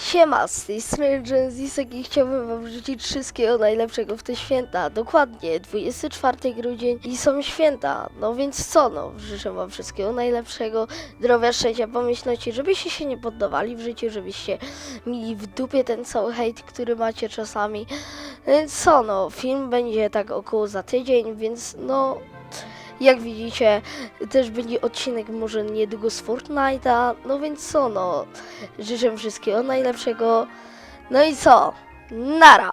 Siema, z tej strony Genzisek i chciałbym wam życzyć wszystkiego najlepszego w te święta. Dokładnie, 24 grudzień i są święta. No więc co no, życzę wam wszystkiego najlepszego, zdrowia, szczęścia, pomyślności, żebyście się nie poddawali w życiu, żebyście mieli w dupie ten cały hejt, który macie czasami. Więc co no, film będzie tak około za tydzień, więc no... Jak widzicie, też będzie odcinek może niedługo z Fortnite'a, no więc co no, życzę wszystkiego najlepszego. No i co? Nara!